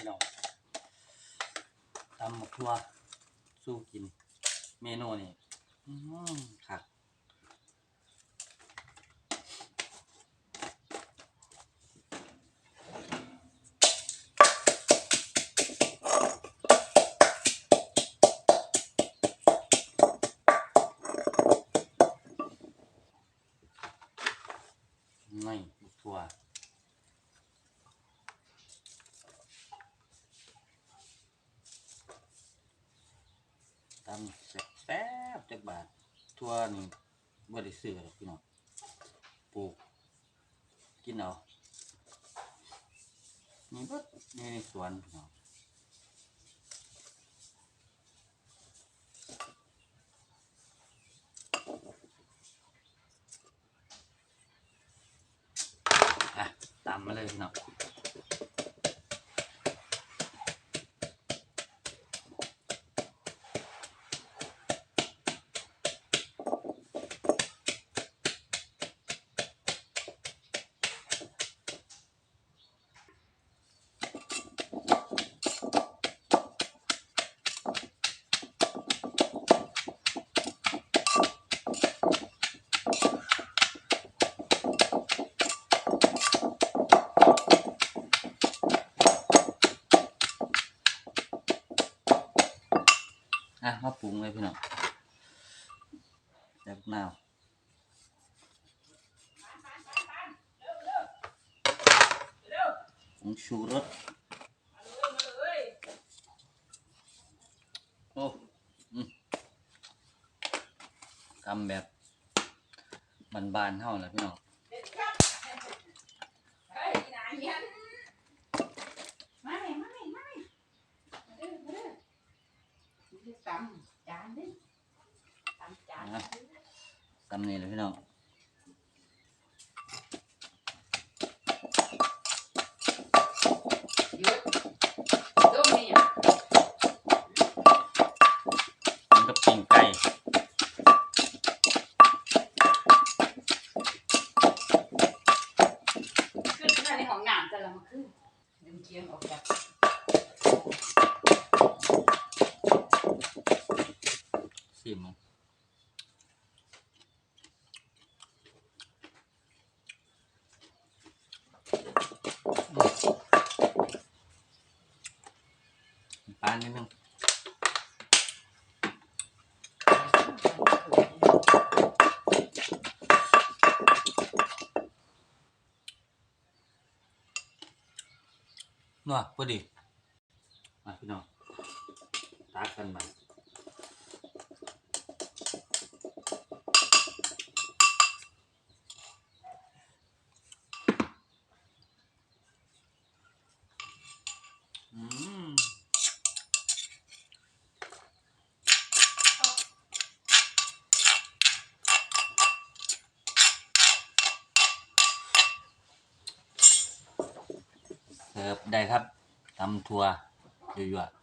พี่น้องตำหมกทัวสู้กิน เมนูนี่ ตำแซ่บๆจักบาททั่วนี่บ่ได้ซื้อหรอกพี่น้องปลูกกินเอานี่เบิดนี่ในสวนพี่น้องอะตำมาเลยพี่น้อง อะมาปรุงเลยพี่น้องแบบนาวผงชูรสโอ้อืมทำแบบบานๆเท่านะพี่น้อง เฮ้ยนายยันมาเลยมาเลยมาเลยมาเด้อมาเด้อนี่ ตำจานดิตำจานนะตำนี่เลยพี่น้องหยุดต้มนี่อะมันก็ปิ้งไก่ขึ้นมาในห้องน้ำจะละมาขึ้นดึงเคียงออกจาก สิมปลานิดนึงนัวพอดี มาพี่น้องตากกันมา อืม เสิร์ฟได้ครับตำทัวยั่วๆ